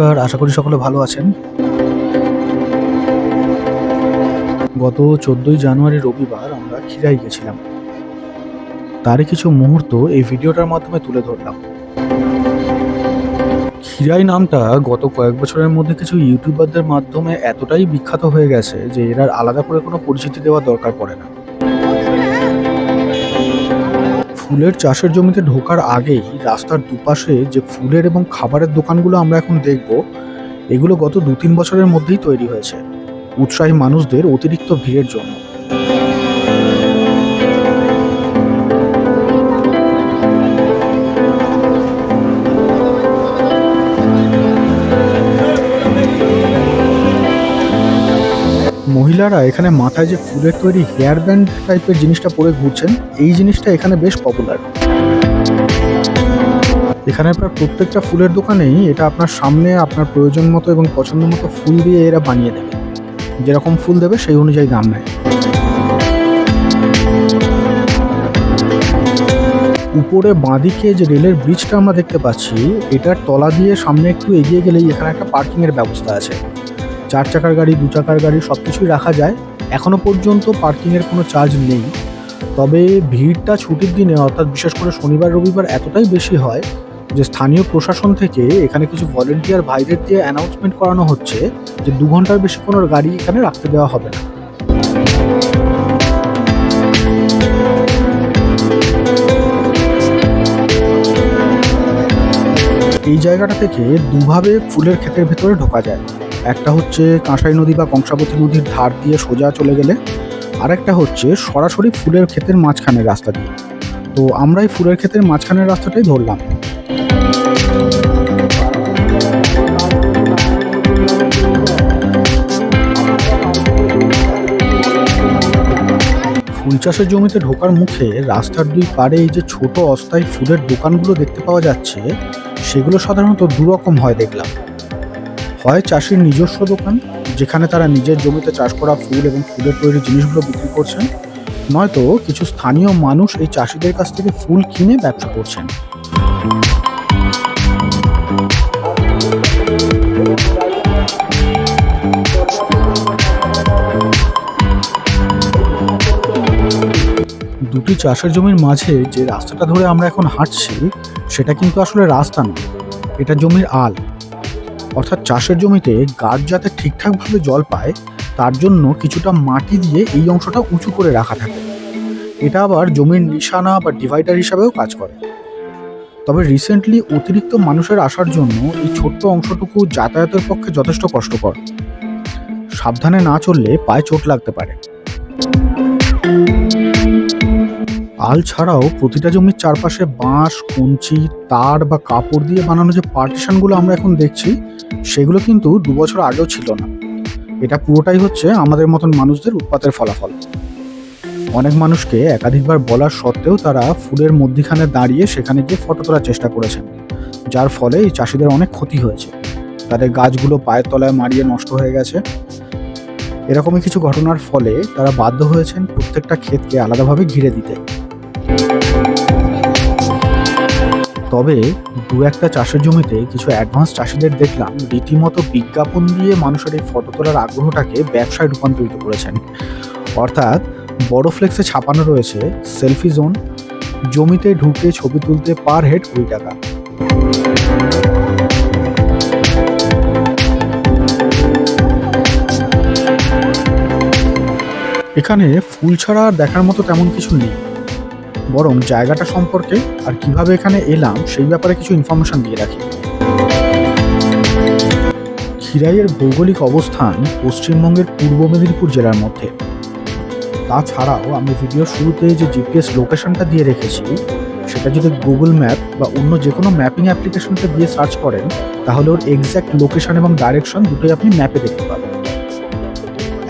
নমস্কার আশা করি সকলে ভালো আছেন। গত চোদ্দোই জানুয়ারি রবিবার আমরা খিরাই গেছিলাম। তারই কিছু মুহূর্ত এই ভিডিওটার মাধ্যমে তুলে ধরলাম। খিরাই নামটা গত কয়েক বছরের মধ্যে কিছু ইউটিউবারদের মাধ্যমে এতটাই বিখ্যাত হয়ে গেছে যে এরা আলাদা করে কোনো পরিচিতি দেওয়ার দরকার পড়ে না। ফুলের চাষের জমিতে ঢোকার আগেই রাস্তার দুপাশে যে ফুলের এবং খাবারের দোকানগুলো আমরা এখন দেখব, এগুলো গত দু তিন বছরের মধ্যেই তৈরি হয়েছে। উৎসাহী মানুষদের অতিরিক্ত ভিড়ের জন্য। মহিলারা এখানে মাথায় যে ফুলের তৈরি হেয়ার ব্যান্ড টাইপের জিনিসটা পরে ঘুরছেন, এই জিনিসটা এখানে বেশ পপুলার এখানে প্রায় প্রত্যেকটা ফুলের দোকানেই এটা আপনার সামনে, আপনার প্রয়োজন মতো এবং পছন্দ মতো ফুল দিয়ে এরা বানিয়ে দেবে। যেরকম ফুল দেবে সেই অনুযায়ী দাম নেয়। উপরে বাঁদিকে যে রেলের ব্রিজটা আমরা দেখতে পাচ্ছি, এটার তলা দিয়ে সামনে একটু এগিয়ে গেলেই এখানে একটা পার্কিংয়ের ব্যবস্থা আছে। চার চাকার গাড়ি, দু চাকার গাড়ি সব কিছুই রাখা যায়। এখনও পর্যন্ত পার্কিংয়ের কোনো চার্জ নেই। তবে ভিড়টা ছুটির দিনে, অর্থাৎ বিশেষ করে শনিবার, রবিবার এতটাই বেশি হয় যে স্থানীয় প্রশাসন থেকে এখানে কিছু ভলেন্টিয়ার ভাইদের দিয়ে অ্যানাউন্সমেন্ট করানো হচ্ছে যে দু ঘণ্টার বেশি কোনো গাড়ি এখানে রাখতে দেওয়া হবে না। এই জায়গাটা থেকে দুভাবে ফুলের ক্ষেতের ভেতরে ঢোকা যায়। একটা হচ্ছে কাঁসাই নদী বা কংসাবতী নদীর ধার দিয়ে সোজা চলে গেলে আর একটা হচ্ছে সরাসরি ফুলের ক্ষেতের মাঝখানের রাস্তা দিয়ে। তো আমরা এই ফুলের ক্ষেতের মাঝখানের রাস্তাটাই ধরলাম। ফুল চাষের জমিতে ঢোকার মুখে রাস্তার দুই পাড়ে এই যে ছোট অস্থায়ী ফুলের দোকানগুলো দেখতে পাওয়া যাচ্ছে, সেগুলো সাধারণত দুরকম হয় দেখলাম। হয় চাষির নিজস্ব দোকান, যেখানে তারা নিজের জমিতে চাষ করা ফুল এবং ফুলের তৈরি জিনিসগুলো বিক্রি করছেন। নয়তো কিছু স্থানীয় মানুষ এই চাষিদের কাছ থেকে ফুল কিনে ব্যবসা করছেন। দুটি চাষের জমির মাঝে যে রাস্তাটা ধরে আমরা এখন হাঁটছি, সেটা কিন্তু আসলে রাস্তা নয়। এটা জমির আল। অর্থাৎ চাষের জমিতে গাছ যাতে ঠিকঠাকভাবে জল পায়, তার জন্য কিছুটা মাটি দিয়ে এই অংশটা উঁচু করে রাখা থাকে। এটা আবার জমির নিশানা বা ডিভাইডার হিসাবেও কাজ করে। তবে রিসেন্টলি অতিরিক্ত মানুষের আসার জন্য এই ছোট্ট অংশটুকু যাতায়াতের পক্ষে যথেষ্ট কষ্টকর। সাবধানে না চললে পায়ে চোট লাগতে পারে। আল ছাড়াও প্রতিটা জমির চারপাশে বাঁশ, কঞ্চি, তার বা কাপড় দিয়ে বানানো যে পার্টিশনগুলো আমরা এখন দেখছি, সেগুলো কিন্তু দু বছর আগেও ছিল না। এটা পুরোটাই হচ্ছে আমাদের মতন মানুষদের উৎপাতের ফলাফল। অনেক মানুষকে একাধিকবার বলার সত্ত্বেও তারা ফুলের মধ্যিখানে দাঁড়িয়ে সেখানে গিয়ে ফটো তোলার চেষ্টা করেছেন, যার ফলে এই চাষিদের অনেক ক্ষতি হয়েছে। তাদের গাছগুলো পায়ের তলায় মারিয়ে নষ্ট হয়ে গেছে। এরকমই কিছু ঘটনার ফলে তারা বাধ্য হয়েছেন প্রত্যেকটা ক্ষেতকে আলাদাভাবে ঘিরে দিতে। তবে দু একটা চাষের জমিতে কিছু অ্যাডভান্স চাষিদের দেখলাম রীতিমতো বিজ্ঞাপন দিয়ে মানুষের এই ফটো তোলার আগ্রহটাকে ব্যবসায় রূপান্তরিত করেছেন। অর্থাৎ বড় ফ্লেক্সে ছাপানো রয়েছে সেলফি জোন জমিতে ঢুকে ছবি তুলতে পার হেড কুড়ি টাকা। এখানে ফুল ছাড়া আর দেখার মতো তেমন কিছু নেই। বরং জায়গাটা সম্পর্কে আর কীভাবে এখানে এলাম সেই ব্যাপারে কিছু ইনফরমেশন দিয়ে রাখি। খিরাইয়ের ভৌগোলিক অবস্থান পশ্চিমবঙ্গের পূর্ব মেদিনীপুর জেলার মধ্যে। তাছাড়াও আমি ভিডিও শুরুতে যে জিপিএস লোকেশনটা দিয়ে রেখেছি, সেটা যদি গুগল ম্যাপ বা অন্য যে কোনো ম্যাপিং অ্যাপ্লিকেশনটা দিয়ে সার্চ করেন, তাহলে ওর এক্স্যাক্ট লোকেশন এবং ডাইরেকশন দুটোই আপনি ম্যাপে দেখতে পাবেন।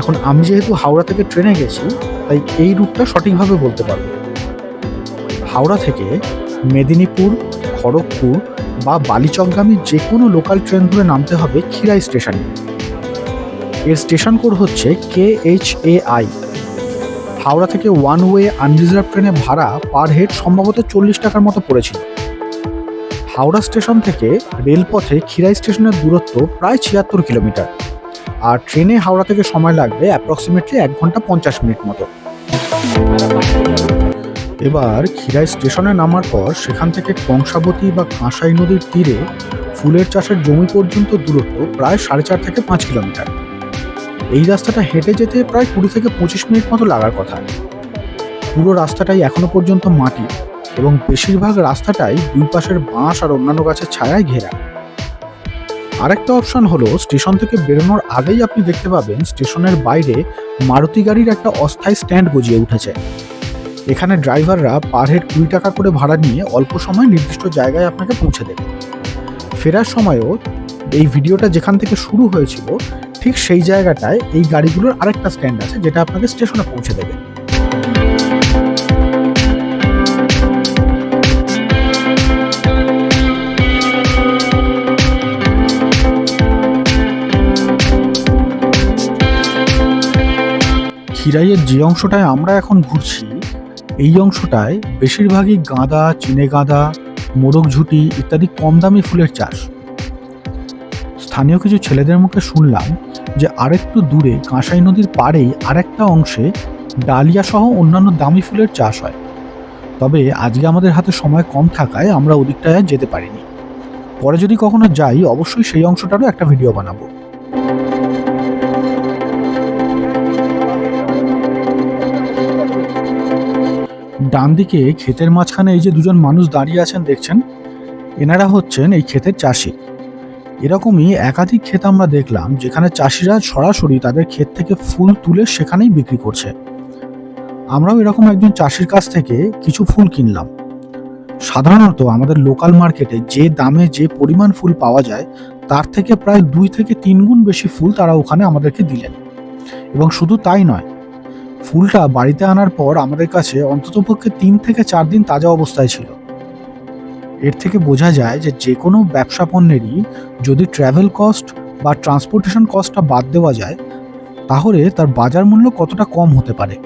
এখন আমি যেহেতু হাওড়া থেকে ট্রেনে গেছি, তাই এই রুটটা সঠিকভাবে বলতে পারব। হাওড়া থেকে মেদিনীপুর, খড়গপুর বা বালিচকগামী যে কোনো লোকাল ট্রেন ধরে নামতে হবে খিরাই স্টেশনে এর স্টেশন কোড হচ্ছে K H A I Howrah থেকে ওয়ান ওয়ে আনরিজার্ভ ট্রেনে ভাড়া পার হেড সম্ভবত চল্লিশ টাকার মতো পড়েছিল। হাওড়া স্টেশন থেকে রেলপথে খিরাই স্টেশনের দূরত্ব প্রায় ছিয়াত্তর কিলোমিটার। আর ট্রেনে হাওড়া থেকে সময় লাগবে অ্যাপ্রক্সিমেটলি এক ঘণ্টা পঞ্চাশ মিনিট মতো। এবার খিরাই স্টেশনে নামার পর সেখান থেকে কংসাবতী বা কাঁসাই নদীর তীরে ফুলের চাষের জমি পর্যন্ত দূরত্ব প্রায় সাড়ে চার থেকে পাঁচ কিলোমিটার। এই রাস্তাটা হেঁটে যেতে প্রায় কুড়ি থেকে পঁচিশ মিনিট মতো লাগার কথা। পুরো রাস্তাটাই এখনও পর্যন্ত মাটি এবং বেশিরভাগ রাস্তাটাই দুই পাশের বাঁশ আর অন্যান্য গাছের ছায়ায় ঘেরা। আরেকটা অপশন হলো, স্টেশন থেকে বেরোনোর আগেই আপনি দেখতে পাবেন স্টেশনের বাইরে মারুতি গাড়ির একটা অস্থায়ী স্ট্যান্ড গজিয়ে উঠেছে। এখানে ড্রাইভাররা পার হেড কুড়ি টাকা করে ভাড়া নিয়ে অল্প সময় নির্দিষ্ট জায়গায় আপনাকে পৌঁছে দেবে। ফেরার সময়ও এই ভিডিওটা যেখান থেকে শুরু হয়েছিল, ঠিক সেই জায়গাটায় এই গাড়িগুলোর আরেকটা স্ট্যান্ড আছে যেটা আপনাকে স্টেশনে পৌঁছে দেবে। খিরাইয়ের যে অংশটায় আমরা এখন ঘুরছি এই অংশটায় বেশিরভাগই গাঁদা, চিনে গাঁদা, মোরগ ঝুটি ইত্যাদি কম দামি ফুলের চাষ। স্থানীয় কিছু ছেলেদের মুখে শুনলাম যে আরেকটু দূরে কাঁসাই নদীর পাড়েই আরেকটা অংশে ডালিয়া সহ অন্যান্য দামি ফুলের চাষ হয়। তবে আজকে আমাদের হাতে সময় কম থাকায় আমরা ওদিকটায় যেতে পারিনি। পরে যদি কখনো যাই, অবশ্যই সেই অংশটারও একটা ভিডিও বানাবো। ডান দিকে ক্ষেতের মাঝখানে এই যে দুজন মানুষ দাঁড়িয়ে আছেন, দেখছেন? এনারা হচ্ছেন এই ক্ষেতের চাষি। এরকমই একাধিক ক্ষেত আমরা দেখলাম, যেখানে চাষিরা সরাসরি তাদের ক্ষেত থেকে ফুল তুলে সেখানেই বিক্রি করছে। আমরাও এরকম একজন চাষির কাছ থেকে কিছু ফুল কিনলাম। সাধারণত আমাদের লোকাল মার্কেটে যে দামে যে পরিমাণ ফুল পাওয়া যায়, তার থেকে প্রায় দুই থেকে তিন গুণ বেশি ফুল তারা ওখানে আমাদেরকে দিলেন। এবং শুধু তাই নয় ফুলটা বাড়িতে আনার পর আমাদের কাছে অন্ততপক্ষে তিন থেকে চার দিন তাজা অবস্থায় ছিল। এর থেকে বোঝা যায় যে যে কোনো ব্যবসা পণ্যেরই যদি ট্রাভেল কস্ট বা ট্রান্সপোর্টেশন কস্টটা বাদ দেওয়া যায়, তাহলে তার বাজার মূল্য কতটা কম হতে পারে।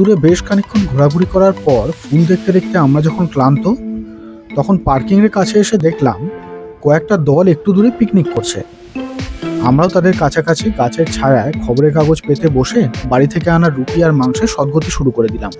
রোদ্দুরে বেশ খানিক্ষণ ঘোরাঘুরি করার পর ফুল দেখতে দেখতে আমরা যখন ক্লান্ত, তখন পার্কিংয়ের কাছে এসে দেখলাম কয়েকটা দল একটু দূরে পিকনিক করছে। আমরাও তাদের কাছাকাছি গাছের ছায়ায় খবরের কাগজ পেতে বসে বাড়ি থেকে আনা রুটি আর মাংসের সদ্গতি শুরু করে দিলাম।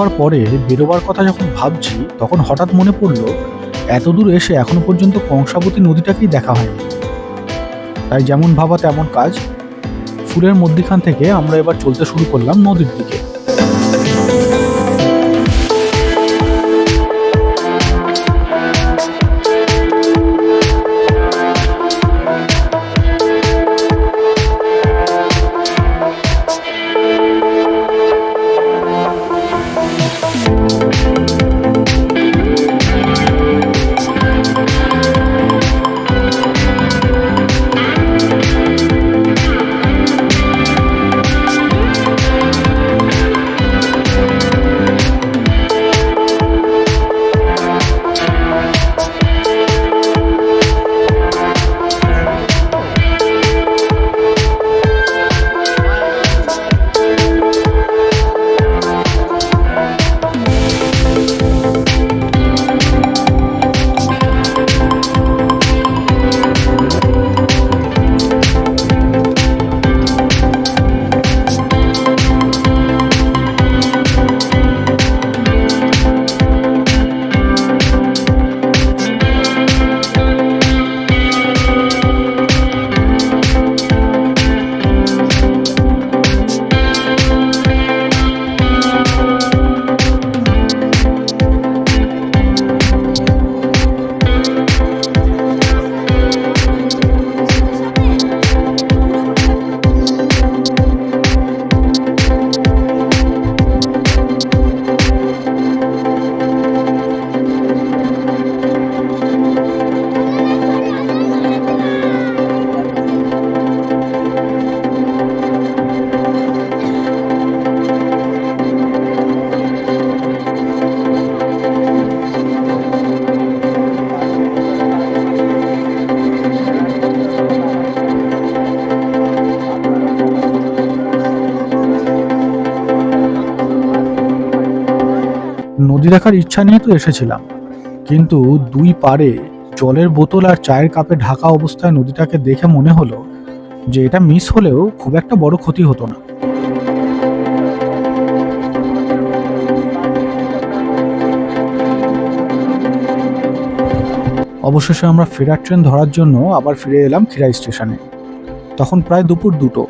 খাওয়া দাওয়ার পরে বেরোবার কথা যখন ভাবছি, তখন হঠাৎ মনে পড়ল এত দূর এসে এখনও পর্যন্ত কংসাবতী নদীটাকেই দেখা হয়নি। তাই যেমন ভাবা তেমন কাজ। ফুলের মধ্যিখান থেকে আমরা এবার চলতে শুরু করলাম নদীর দিকে। নদী দেখার ইচ্ছা নিয়ে তো এসেছিলাম। কিন্তু দুই পারে জলের বোতল আর চায়ের কাপে ঢাকা অবস্থায় নদীটাকে দেখে মনে হলো যে এটা মিস হলেও খুব একটা বড় ক্ষতি হতো না। অবশেষে আমরা ফেরার ট্রেন ধরার জন্য আবার ফিরে এলাম খিরাই স্টেশনে। তখন প্রায় দুপুর দুটো।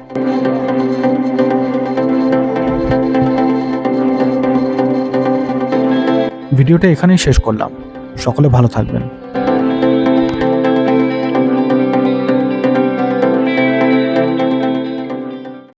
ভিডিওটা এখানেই শেষ করলাম। সকলে ভালো থাকবেন।